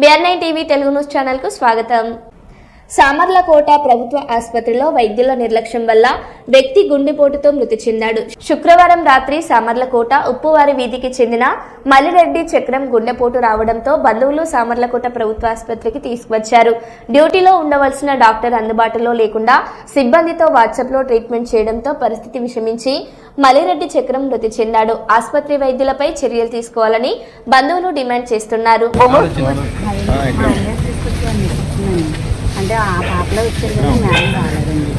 BR nine TV Telugu news ఛానల్కు స్వాగతం. సామర్లకోట ప్రభుత్వ ఆసుపత్రిలో వైద్యుల నిర్లక్ష్యం వల్ల వ్యక్తి గుండెపోటుతో మృతి చెందాడు. శుక్రవారం రాత్రి సామర్లకోట ఉప్పువారి వీధికి చెందిన మల్లిరెడ్డి చక్రం గుండెపోటు రావడంతో బంధువులు సామర్లకోట ప్రభుత్వ ఆసుపత్రికి తీసుకువచ్చారు. డ్యూటీలో ఉండవలసిన డాక్టర్ అందుబాటులో లేకుండా సిబ్బందితో వాట్సాప్లో ట్రీట్మెంట్ చేయడంతో పరిస్థితి విషమించి మల్లిరెడ్డి చక్రం మృతి చెందాడు. ఆసుపత్రి వైద్యులపై చర్యలు తీసుకోవాలని బంధువులు డిమాండ్ చేస్తున్నారు. అంటే ఆ పాపలో వచ్చారు కదా రాలేదండి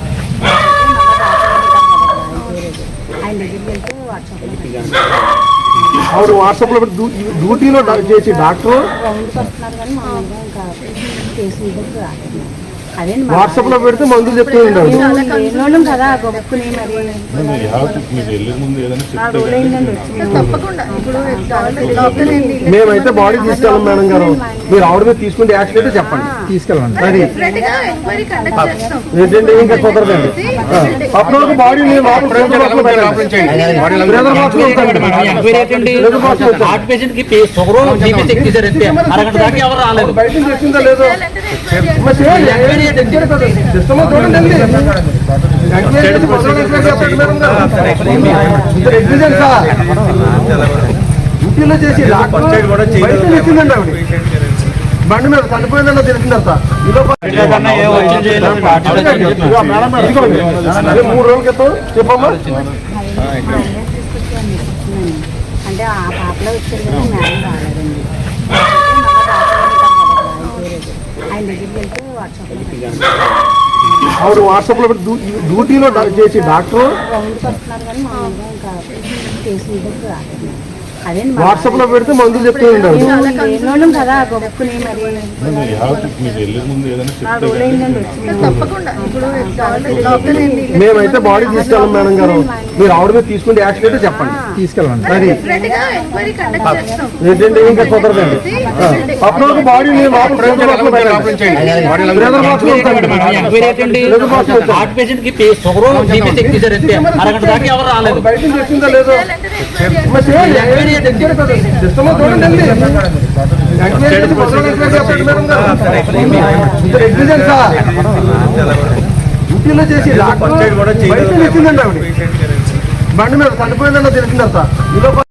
ఆయన దగ్గరికి వెళ్తే వాట్సాప్లో ఆవిడ వాట్సాప్లో పెట్టి డ్యూ- డ్యూటీలో చేసి డాక్టర్? రౌండ్కి వస్తున్నారు కానీ మామూలుగా ఇంకా కేసు దగ్గరికి రాలేదు. వాట్సాప్లో పెడితే మందులు చెప్తూ తప్పకుండా. మేమైతే బాడీ తీసుకెళ్ళం మేడం గారు. మీరు ఆవిడ మీద తీసుకుంటే యాక్షన్ అయితే చెప్పండి. తీసుకెళ్ళండి. అది. ఏంటంటే ఇంకా కుదరదండి. అప్పుడు వరకు బాడీ. హార్ట్ పేషెంట్కి షుగర్ బీపీ చెక్ చేశారు అరగంట దాకా ఎవరు రాలేదు? బయట లేదో? మరి చేసి మొదలు డ్యూటీలో చేసి ఆవిడ బండి మీద చనిపోయిందన్న తెలిసిందంట మూడు రోజుల క్రితం చెప్పమ్మా అంటే ఆ పాపలో వచ్చారు కదా మేడం రాలేదండి ఆయన దగ్గరికి వెళ్తే వాట్సాప్లో ఆవిడ వాట్సాప్లో పెట్టి డ్యూ- డ్యూటీలో డా- చేసి డాక్టర్ రౌండ్కి వస్తున్నారు కానీ మామూలుగా ఇంకా ఆవిడ వాట్సాప్లో డ్యూటీలో చేసి డాక్టర్? వాట్సాప్లో పెడితే మందులు చెప్తూ ఉంటారు మేమైతే బాడీ తీసుకెళ్ళం మేడం గారు. మీరు ఆవిడ మీద తీసుకుంటే యాక్సిడెంట్ చెప్పండి. తీసుకెళ్ళండి. ఇంకా కుదరదండి. అప్పుడు బాడీ. హార్ట్ పేషెంట్కి షుగర్ బీపీ చెక్ చేశారు అంతే. అరగంట దాకా ఎవరు రాలేదు? డ్యూటీలో చేసి డాక్టర్ బయట నుంచి వచ్చిందండి ఆవిడ. బండి మీద చనిపోయిందన్న తెలిసిందంట ఇదో